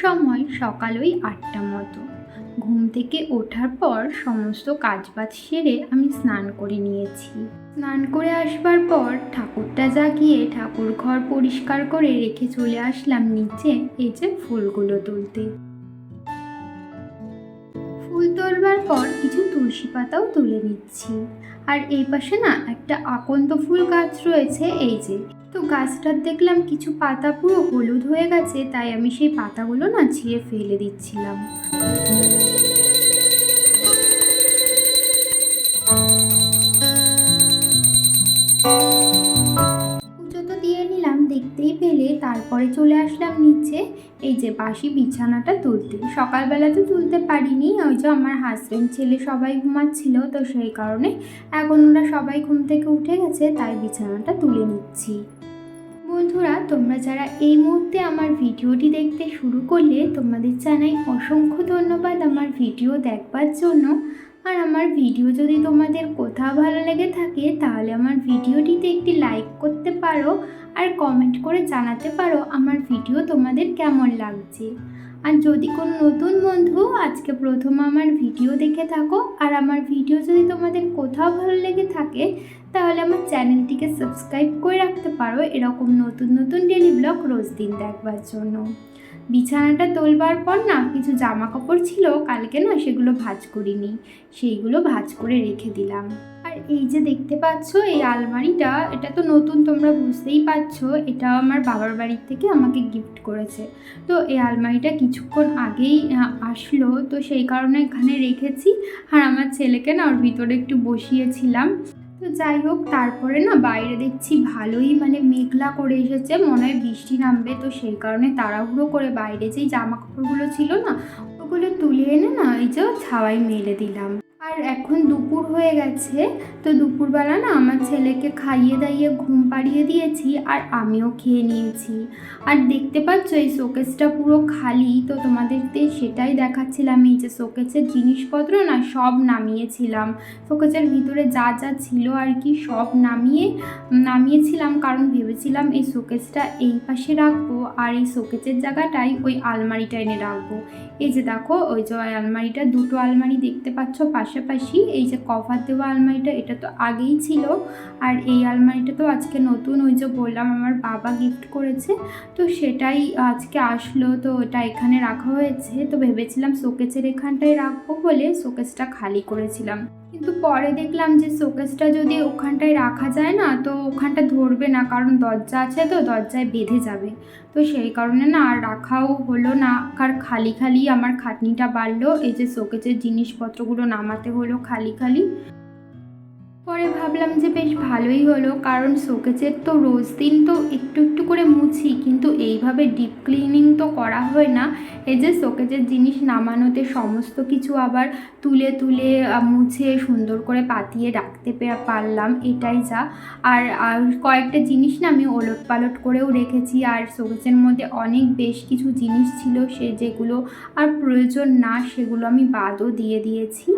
সময় সকাল ওই আটটা মতো। ঘুম থেকে ওঠার পর সমস্ত কাজবাজ সেরে আমি স্নান করে নিয়েছি। স্নান করে আসবার পর ঠাকুরটা জাগিয়ে ঠাকুর ঘর পরিষ্কার করে রেখে চলে আসলাম নিচে, এই যে ফুলগুলো তুলতে। তুলসী পাতাও তুলে নিচ্ছি। আর এই পাশে না একটা আকন্দ ফুল গাছ রয়েছে, এই যে। তো গাছটার দেখলাম কিছু পাতা পুরো হলুদ হয়ে গেছে, তাই আমি সেই পাতাগুলো না ছিঁড়ে ফেলে দিচ্ছিলাম। পুজো তো দিয়ে নিলাম, দেখতেই পেলে। তারপরে চলে আসলাম নিচে। এই যে বাসি বিছানাটা তুলতে। সকালবেলা তো তুলতে পারিনি, ওই যে আমার হাজব্যান্ড ছেলে সবাই ঘুমাচ্ছিল, তো সেই কারণে এখন ওরা সবাই ঘুম থেকে উঠে গেছে, তাই বিছানাটা তুলে নিচ্ছি। বন্ধুরা, তোমরা যারা এই মুহূর্তে আমার ভিডিওটি দেখতে শুরু করলে, তোমাদের জানাই অসংখ্য ধন্যবাদ আমার ভিডিও দেখবার জন্য। আর আমার ভিডিও যদি তোমাদের কোথাও ভালো লেগে থাকে, তাহলে আমার ভিডিওটিতে একটি লাইক করতে পারো। আর কমেন্ট করে জানাতে পারো আমার ভিডিও তোমাদের কেমন লাগছে। আর যদি কোনো নতুন বন্ধু আজকে প্রথম আমার ভিডিও দেখে থাকো, আর আমার ভিডিও যদি তোমাদের কোথাও ভালো লেগে থাকে, তাহলে আমার চ্যানেলটিকে সাবস্ক্রাইব করে রাখতে পারো এরকম নতুন নতুন ডেলি ব্লগ রোজ দিন দেখবার জন্য। বিছানাটা তোলবার পর না কিছু জামা কাপড় ছিল, কালকে না সেগুলো ভাঁজ করিনি, সেইগুলো ভাঁজ করে রেখে দিলাম। এই যে দেখতে পাচ্ছ, এই আলমারিটা, এটা তো নতুন, তোমরা বুঝতেই পারছ এটা আমার বাবার বাড়ির থেকে আমাকে গিফট করেছে। তো এই আলমারিটা কিছুক্ষণ আগেই আসলো, তো সেই কারণে এখানে রেখেছি। আর আমার ছেলেকে না, ওর ভিতরে একটু বসিয়েছিলাম। তো যাই হোক, তারপরে না, বাইরে দেখছি ভালোই মানে মেঘলা করে এসেছে, মনে হয় বৃষ্টি নামবে, তো সেই কারণে তাড়াহুড়ো করে বাইরে যেই জামা কাপড়গুলো ছিল না, ওগুলো তুলে এনে না, এই যে ছাওয়াই মেলে দিলাম। এখন দুপুর হয়ে গেছে, তো দুপুরবেলা না আমার ছেলেকে খাইয়ে দাইয়ে ঘুম পাড়িয়ে দিয়েছি আর আমিও খেয়ে নিয়েছি। আর দেখতে পাচ্ছ এই শোকেসটা পুরো খালি, তো তোমাদেরকে সেটাই দেখাচ্ছিলাম, এই যে শোকেসের জিনিসপত্র না সব নামিয়েছিলাম। শোকেসের ভিতরে যা যা ছিল আর কি সব নামিয়ে, নামিয়েছিলাম কারণ ভেবেছিলাম এই শোকেসটা এই পাশে রাখব আর এই শোকেসের জায়গাটায় ওই আলমারিটা এনে রাখব। এই যে দেখো, ওই যে আলমারিটা, দুটো আলমারি দেখতে পাচ্ছ পাশাপাশি এই যে কভার দেওয়া আলমারিটা, এটা তো আগেই ছিল। আর এই আলমারিটা তো আজকে নতুন, ওই যে বললাম আমার বাবা গিফট করেছে। তো সেটাই আজকে আসলো, তো এটা এখানে রাখা হয়েছে। তো ভেবেছিলাম শোকেসের এখানটায় রাখব বলে শোকেসটা খালি করেছিলাম। কিন্তু পরে দেখলাম যে শোকেসটা যদি ওখানটায় রাখা যায় না, তো ওখানটা ধরবে না, কারণ দরজা আছে তো, দরজায় বেঁধে যাবে। তো সেই কারণে না আর রাখাও হলো না আর খালি খালি আমার খাটনিটা বাড়লো, এই যে শোকেসের জিনিসপত্রগুলো নামাতে হলো খালি খালি। পরে ভাবলাম যে বেশ ভালোই হলো, কারণ শোকেসের তো রোজ দিন তো একটু একটু করে মুছি, কিন্তু এইভাবে ডিপ ক্লিনিং তো করা হয় না। এই যে শোকেসের জিনিস নামানোতে সমস্ত কিছু আবার তুলে তুলে মুছে সুন্দর করে পাতিয়ে রাখতে পারলাম এটাই যা। আর কয়েকটা জিনিস না আমি ওলট পালট করেও রেখেছি। আর শোকেসের মধ্যে অনেক বেশ কিছু জিনিস ছিল সে, যেগুলো আর প্রয়োজন না, সেগুলো আমি বাদও দিয়ে দিয়েছি।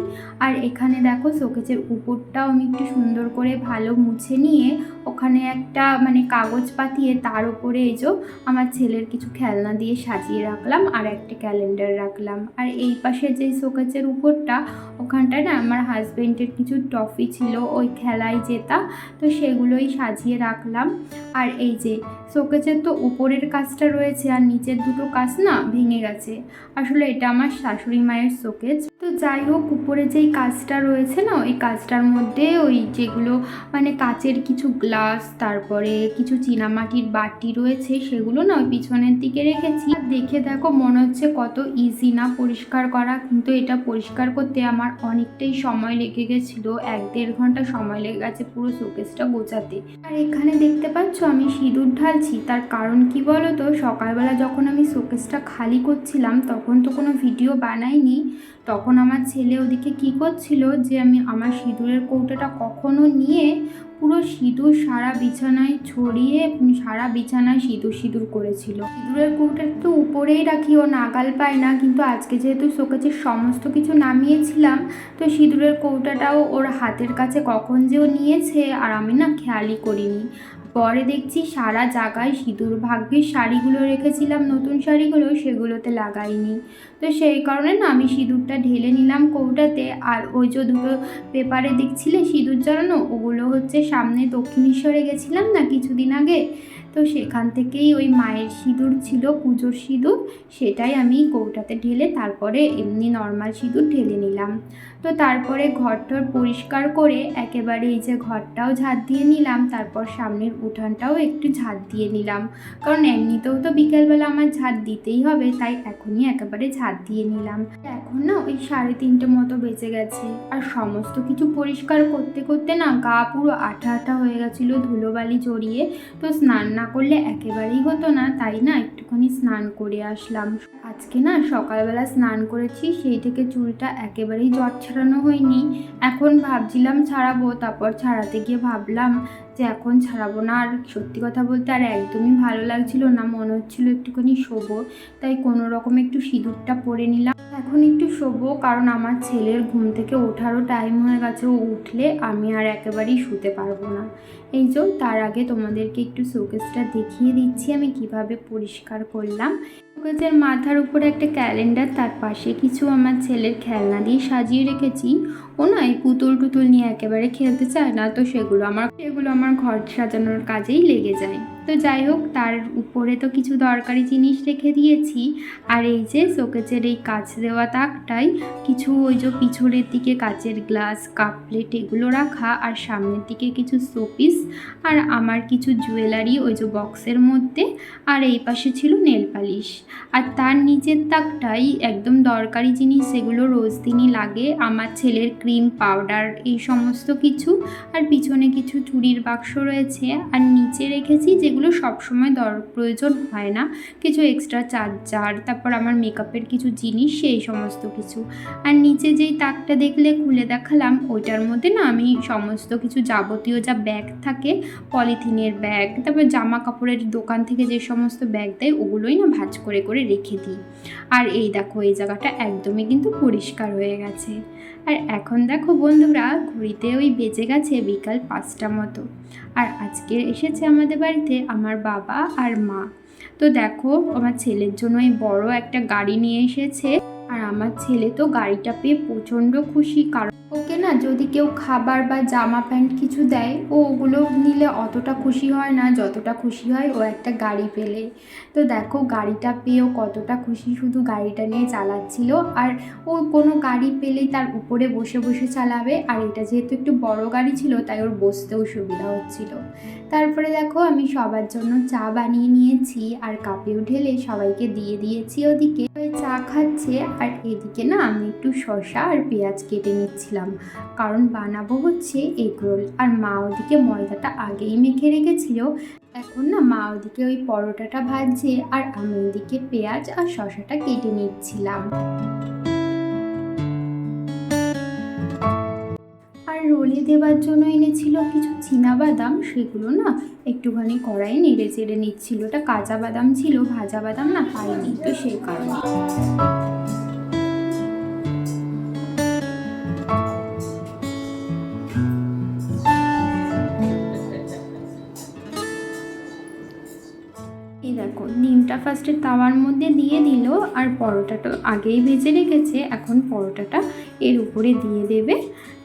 আর এখানে দেখো শোকেসের উপরটাও আমি একটু সুন্দর করে ভালো মুছে নিয়ে, ওখানে একটা মানে কাগজ পাতিয়ে তার উপরে এই যে আমার ছেলের কিছু খেলনা দিয়ে সাজিয়ে রাখলাম। আর একটা ক্যালেন্ডার রাখলাম। আর এই পাশে যে শোকেসের উপরটা ওখানটায় না আমার হাজব্যান্ডের কিছু ট্রফি ছিল, ওই খেলায় জেতা, তো সেগুলোই সাজিয়ে রাখলাম। আর এই যে, শোকেজের তো উপরের কাজটা রয়েছে আর নিচের দুটো কাজ না ভেঙে গেছে। আসলে এটা আমার শাশুড়ি মায়ের শোকেজ। তো যাই হোক, উপরে যেই কাজটা রয়েছে না, ওই কাজটার মধ্যে ওই যেগুলো মানে কাচের কিছু গ্লাস, তারপরে কিছু চীনামাটির বাটি রয়েছে, সেগুলো না ওই পিছনের দিকে রেখেছি। দেখে দেখো, মনে হচ্ছে কত ইজি না পরিষ্কার করা, কিন্তু এটা পরিষ্কার করতে আমার অনেকটাই সময় লেগে গেছিল, এক দেড় ঘণ্টা সময় লেগে গেছে পুরো শোকেসটা গোছাতে। আর এখানে দেখতে পাচ্ছ, আমি সিঁদুর ঢালছি, তার কারণ কি বলো তো সকালবেলা যখন আমি শোকেসটা খালি করছিলাম, তখন তো কোনো ভিডিও বানাইনি, তখন আমার ছেলে ওদিকে কী করছিল যে আমি আমার সিঁদুরের কৌটোটা কখনো নিয়ে পুরো সিঁদুর সারা বিছানায় ছড়িয়ে সারা বিছানায় সিঁদুর সিঁদুর করেছিল। সিঁদুরের কৌটা তো উপরেই রাখি, ও নাগাল পায় না, কিন্তু আজকে যেহেতু শোকেসের সমস্ত কিছু নামিয়েছিলাম, তো সিঁদুরের কৌটাটাও ওর হাতের কাছে কখন যে ও নিয়েছে, আর আমি না খেয়ালই করিনি। পরে দেখছি সারা জায়গায় সিঁদুর ভাগ্যের শাড়িগুলো রেখেছিলাম, নতুন শাড়িগুলো সেগুলোতে লাগাইনি। তো সেই কারণে না আমি সিঁদুরটা ঢেলে নিলাম কৌটাতে আর ওই যে দুটো পেপারে দেখছিলে সিঁদুর জড়ানো, ওগুলো হচ্ছে সামনে দক্ষিণেশ্বরে গেছিলাম না কিছুদিন আগে? তো সেখান থেকেই ওই মায়ের সিঁদুর ছিল, পুজোর সিঁদুর, সেটাই আমি কৌটাতে ঢেলে তারপরে এমনি নর্মাল সিঁদুর ঢেলে নিলাম। তো তারপরে ঘরটর পরিষ্কার করে একেবারে এই যে ঘরটাও ঝাঁট দিয়ে নিলাম, তারপর সামনের উঠানটাও একটু ঝাঁট দিয়ে নিলাম। কারণ এমনিতেও তো বিকেলবেলা আমার ঝাঁট দিতেই হবে, তাই এখনই একেবারে ঝাঁট দিয়ে নিলাম। এখন না ওই সাড়ে তিনটে মতো বেঁচে গেছে। আর সমস্ত কিছু পরিষ্কার করতে করতে না গা পুরো আঠা আঠা হয়ে গেছিল ধুলোবালি জড়িয়ে। তো স্নান না করলে একেবারেই হতো না, তাই না একটুখানি স্নান করে আসলাম। আজকে না সকালবেলা স্নান করেছি, সেই থেকে চুলটা একেবারেই জট ছাড়ানো হয়নি। এখন ভাবছিলাম ছাড়াবো, তারপর ছাড়াতে গিয়ে ভাবলাম যে এখন ছাড়াবো না। আর সত্যি কথা বলতে আর একদমই ভালো লাগছিল না। মনে হচ্ছিল একটুখানি শোবো। তাই কোনো রকম একটু সিঁদুরটা পরে নিলাম। এখন একটু শোবো, কারণ আমার ছেলের ঘুম থেকে ওঠারও টাইম হয়ে গেছে। ও উঠলে আমি আর একেবারেই শুতে পারব না। এই যে, তার আগে তোমাদেরকে একটু শোকেসটা দেখিয়ে দিচ্ছি, আমি কীভাবে পরিষ্কার করলাম। শোকেসের মাথার উপরে একটা ক্যালেন্ডার তার পাশে কিছু আমার ছেলের খেলনা দিয়ে সাজিয়ে রেখেছি। ও না এই পুতুল টুতুল নিয়ে একেবারে খেলতে চায় না, তো সেগুলো আমার সেগুলো আমার ঘর সাজানোর কাজেই লেগে যায়। তো যাই হোক, তার উপরে তো কিছু দরকারি জিনিস রেখে দিয়েছি। আর এই যে শোকেজের এই কাচ দেওয়া তাকটাই, কিছু ওই যে পিছনের দিকে কাচের গ্লাস, কাপ প্লেট এগুলো রাখা, আর সামনের দিকে কিছু শোপিস, আর আমার কিছু জুয়েলারি ওই যে বক্সের মধ্যে, আর এই পাশে ছিল নেল পালিশ। আর তার নিচের তাকটাই একদম দরকারি জিনিস, সেগুলো রোজ দিনই লাগে। আমার ছেলের ক্রিম পাউডার, এই সমস্ত কিছু। আর পিছনে কিছু চুড়ির বাক্স রয়েছে। আর নিচে রেখেছি যেগুলো সবসময় দর, প্রয়োজন হয় না। কিছু এক্সট্রা চার্জার তারপর আমার মেকআপের কিছু জিনিস, সেই সমস্ত কিছু। আর নিচে যেই তাকটা দেখলে খুলে দেখালাম, ওইটার মধ্যে না আমি সমস্ত কিছু যাবতীয় যা ব্যাগ থাকে পলিথিনের ব্যাগ তারপর জামা কাপড়ের দোকান থেকে যে সমস্ত ব্যাগ দেয়, ওগুলোই না ভাঁজ করে করে রেখে দিই। আর এই দেখো, এই জায়গাটা একদমই কিন্তু পরিষ্কার হয়ে গেছে। আর এখন দেখো বন্ধুরা, ঘড়িতে ওই বেজে গেছে বিকাল পাঁচটা মতো। আর আজকে এসেছে আমাদের বাড়িতে আমার বাবা আর মা। তো দেখো, আমার ছেলের জন্য এই বড় একটা গাড়ি নিয়ে এসেছে। আর আমার ছেলে তো গাড়িটা পেয়ে প্রচণ্ড খুশি, কারণ না যদি কেউ খাবার বা জামা প্যান্ট কিছু দেয়, ও ওগুলো নিলে অতটা খুশি হয় না, যতটা খুশি হয় ও একটা গাড়ি পেলে। তো দেখো গাড়িটা পেয়েও কতটা খুশি শুধু গাড়িটা নিয়ে চালাচ্ছিল আর ও কোনো গাড়ি পেলেই তার উপরে বসে বসে চালাবে। আর এটা যেহেতু একটু বড় গাড়ি ছিল, তাই ওর বসতেও সুবিধা হচ্ছিল। তারপরে দেখো আমি সবার জন্য চা বানিয়ে নিয়েছি আর কাপেও ঢেলে সবাইকে দিয়ে দিয়েছি ওদিকে। চা খাচ্ছে আর এদিকে না আমি একটু শসা আর পেঁয়াজ কেটে নিচ্ছিলাম। কারণ বানাবো হচ্ছে এগ রোল। আর মা ওদিকে ময়দাটা আগেই মেখে রেখেছিল। এখন না মা ওদিকে ওই পরোটাটা ভাজছে আর আমি ওদিকে পেঁয়াজ আর শসাটা কেটে নিচ্ছিলাম। আর রোলে দেওয়ার জন্য এনেছিল কিছু বাদাম সেগুলো না একটুখানি কড়াই নেড়ে চেড়ে নিচ্ছিল। ওটা কাঁচা বাদাম ছিল, ভাজা বাদাম না পাইনি, তো সেই কারণে। ডিমটা ফার্স্টে তাওয়ার মধ্যে দিয়ে দিল আর পরোটাটা আগেই ভেজে রেখেছে, এখন পরোটাটা এর উপরে দিয়ে দেবে।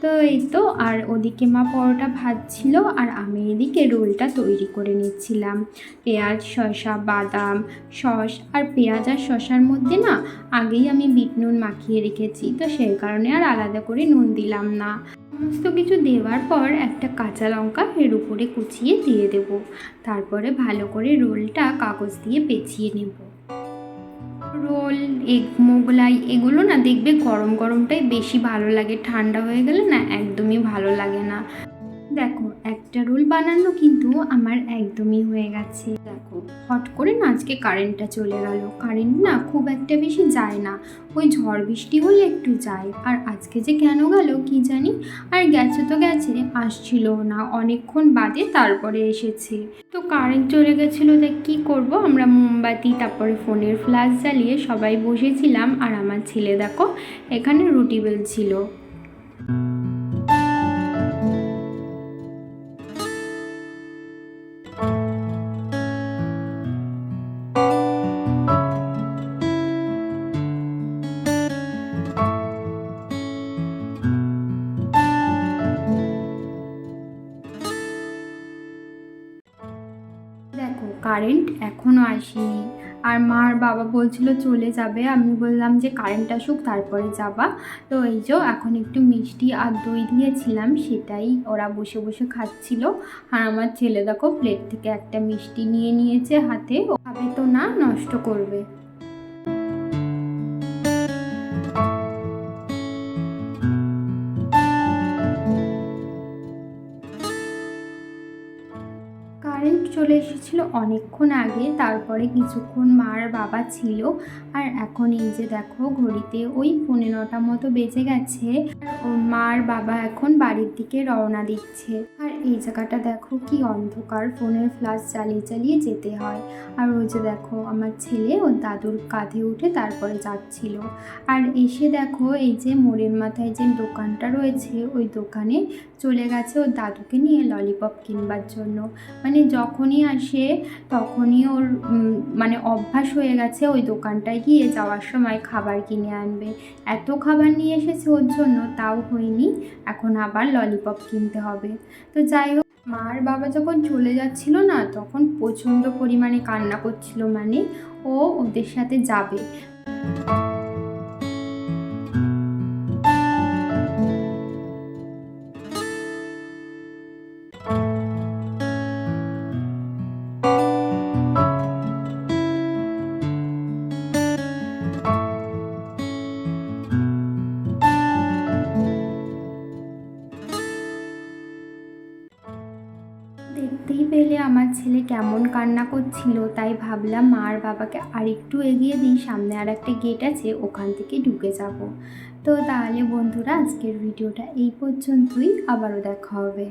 তো এই তো, আর ওদিকে মা পরোটা ভাজছিল আর আমি এদিকে রোলটা তৈরি করে নিচ্ছিলাম। পেঁয়াজ, শসা, বাদাম, সস আর পেঁয়াজ আর শসার মধ্যে না আগেই আমি বিট নুন মাখিয়ে রেখেছি, তো সেই কারণে আর আলাদা করে নুন দিলাম না। সমস্ত কিছু দেওয়ার পর একটা কাঁচা লঙ্কা এর উপরে কুচিয়ে দিয়ে দেব। তারপরে ভালো করে রোলটা কাগজ দিয়ে পেঁচিয়ে নেব। রোল, এগ মোগলাই এগুলো না দেখবে গরম গরমটাই বেশি ভালো লাগে। ঠান্ডা হয়ে গেলে না একদমই ভালো লাগে না। দেখো একটা রোল বানানো কিন্তু আমার একদমই হয়ে গেছে। দেখো, হট করে না আজকে কারেন্টটা চলে গেল। কারেন্ট না খুব একটা বেশি যায় না। ওই ঝড় বৃষ্টি হলে একটু যায়। আর আজকে যে কেন গেল কি জানি? আর গেছে তো গেছে, আসছিল না। অনেকক্ষণ বাদে তারপরে এসেছে। তো কারেন্ট চলে গেছিল দেখ কী করব? আমরা মোমবাতি, তারপরে ফোনের ফ্ল্যাশ জ্বালিয়ে সবাই বসেছিলাম। আর আমার ছেলে, দেখো, এখানে রুটি বেলছিল। কারেন্ট এখনও আসেনি। আর মার বাবা বলছিল চলে যাবে। আমি বললাম যে কারেন্ট আসুক, তারপরে যাবা। তো এই যে এখন একটু মিষ্টি আর দই দিয়েছিলাম, সেটাই ওরা বসে বসে খাচ্ছিল। আর আমার ছেলে দেখো প্লেট থেকে একটা মিষ্টি নিয়ে নিয়েছে হাতে। খাবে তো না, নষ্ট করবে। কারেন্ট চলে এসেছিল অনেকক্ষণ আগে, তারপরে কিছুক্ষণ মার বাবা ছিল। আর এখন এই যে দেখো, ঘড়িতে ওই পৌনে নটা মতো বেজে গেছে। মার বাবা এখন বাড়ির দিকে রওনা দিচ্ছে। আর এই জায়গাটা দেখো কি অন্ধকার, ফোনের ফ্ল্যাশ চালিয়ে চালিয়ে যেতে হয়। আর ওই যে দেখো, আমার ছেলে ওর দাদুর কাঁধে উঠে তারপরে যাচ্ছিল। আর এসে দেখো, এই যে মোড়ের মাথায় যে দোকানটা রয়েছে, ওই দোকানে চলে গেছে ওর দাদুকে নিয়ে ললিপপ কিনবার জন্য। মানে যখনই আসে, তখনই ওর মানে অভ্যাস হয়ে গেছে ওই দোকানটায় গিয়ে যাওয়ার সময় খাবার কিনে আনবে। এত খাবার নিয়ে এসেছে ওর জন্য, তাও হয়নি। এখন আবার ললিপপ কিনতে হবে। তো যাই হোক, মার বাবা যখন চলে যাচ্ছিল না, তখন প্রচণ্ড পরিমাণে কান্না করছিল মানে ও ওদের সাথে যাবে। দেখতেই পেলে আমার ছেলে কেমন কান্না করছিল। তাই ভাবলাম মা আর বাবাকে আরেকটু এগিয়ে দিই, সামনে আর একটা গেট আছে, ওখান থেকে ঢুকে যাব। তো তাহলে বন্ধুরা, আজকের ভিডিওটা এই পর্যন্তই। আবারও দেখা হবে।